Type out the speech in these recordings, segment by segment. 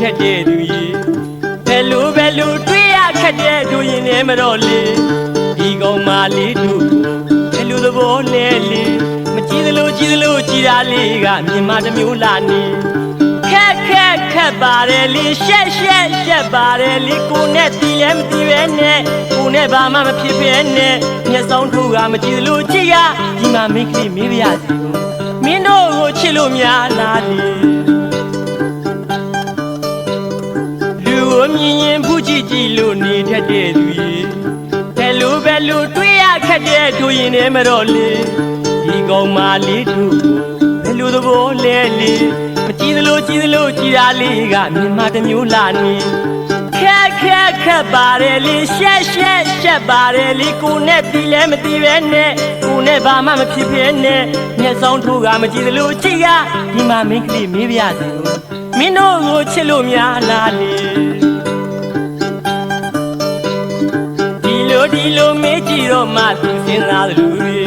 ထက်တဲ့သူရေဘယ်လိုဘယ်လိုတွေ့ရခက်တဲ့သူရင်လည်းမတော့လေဒီကောင်မလေးတို့ဘယ်လိုသဘောလဲလေမကြည့်သလိုကြည့်သလိုကြည်တာလေးကမြင်မတစ်မျိုးလာနေခက်ခက်ခက်ပါတယ်လေရှက်ရှက်ရှက်ပါတယ်လေကိုနဲ့တီးလည်းမတီးပဲနဲ့ကိုနဲ့ဘာမှမဖြစ်ပဲနဲ့မျက်စောင်းထိုးကမကြည့်သလိုကြည့်ရဒီမှာမိတ်ကလေးမေးပါရစီမင်းတို့ကိုချစ်လို့များလားလေလူ ကြည့်ကြည့်လို့နေတတ်တဲ့သူရေဘယ်လိုဘယ်လိုတွေးရခက်တဲ့သူရင်နဲ့မတော့လေဒီကောင်မလေးတို့ဘယ်လိုသဘောလဲလေမကြည့်သလိုကြည့်သလိုကြည်တာလေးကမြင်မတစ်မျိုးလာနေခက်ခက်ခက်ပါတယ်လေရှက်ရှက်ရှက်ပါတယ်လေကိုနဲ့တီလည်းမတီပဲနဲ့ကိုနဲ့ဘာမှမဖြစ်ပဲနဲ့မျက်စောင်းထိုးကမကြည့်သလိုကြည့်ရဒီမှာမိန်းကလေးမေးပြစေမင်းတို့ကိုချစ်လို့များလားလေ တော့မှသူစဉ်းစားတယ်လူတွေ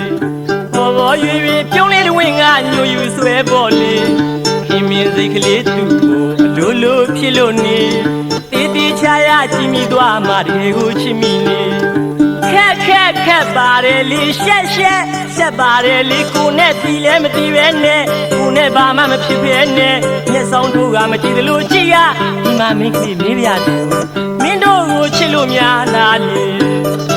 ဘောဘောရွေရွေပြုံးလေးတစ်ဝင်းကညိုယူဆွဲပေါ်လေခင်မင်းစိတ်ကလေးသူ့ကိုအလိုလိုဖြစ်လို့နေတေးတေးချာရကြည့်မိသွားမှတကယ်ကိုချစ်မိနေခက်ခက်ခက်ပါတယ်လေရှက်ရှက်ရှက်ပါတယ်လေကိုနဲ့တီလဲမတီပဲနဲ့ကိုနဲ့ဘာမှမဖြစ်ပဲနဲ့မျက်စောင်းထိုးကမကြည့်သလိုကြည့်ရဒီမှာမင်းကလေးမေးပြတယ်မင်းတို့ကိုချစ်လို့များလားလေလူ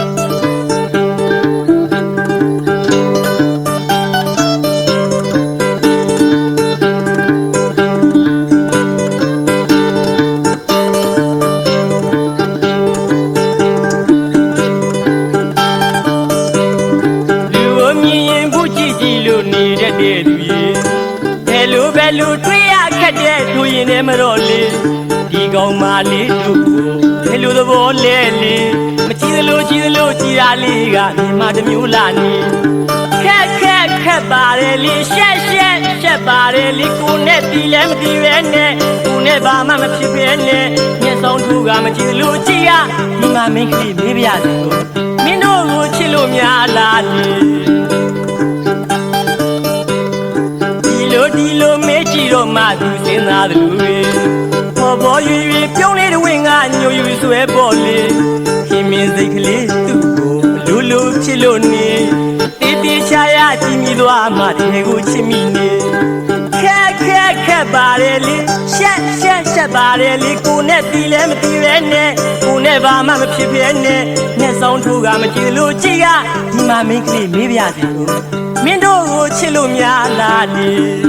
လို့နေတတ်တဲ့သူရေဘယ်လိုဘယ်လိုတွေးရခက်တဲ့သူရင်လည်းမတော့လေဒီကောင်မလေးတို့ကိုဘယ်လိုသဘောလဲလေမကြည့်သလိုကြည့်သလိုကြည်တာလေးကမြင်မတစ်မျိုးလာနေခက်ခက်ခက်ပါတယ်လေရှက်ရှက်ရှက်ပါတယ်လေကိုနဲ့တီလည်းမတီပဲနဲ့ကိုနဲ့ဘာမှမဖြစ်ပဲနဲ့မျက်စောင်းထူကမကြည့်သလိုကြည်ရဒီမှာမင်းကလေးမေးပြစေလို့မင်းတို့ကိုချစ်လို့များလားလေ ဒီလိုဒီလိုမေးကြည့်တော့မှသူစဉ်းစားတယ်လူတွေဘောဘောရွေရွေပြုံးလေးတစ်ဝင်းကညိုယူဆွဲပေါ်လေခင်မင်းစိတ်ကလေးသူ့ကိုလူလူဖြစ်လို့နေတေးတေးချာရကြည့်မိသွားမှတကယ်ကိုချစ်မိနေခက်ခက်ခက်ပါတယ်လေရှက်ရှက်ရှက်ပါတယ်လေကိုနဲ့တီလည်းမတီပဲနဲ့ကိုနဲ့ဘာမှမဖြစ်ပဲနဲ့မျက်စောင်းထိုးကမကြည့်လို့ကြည့်ရဒီမှာမင်းကလေးမေးပြစီမင်းတို့ကိုချစ်လို့များလားလေ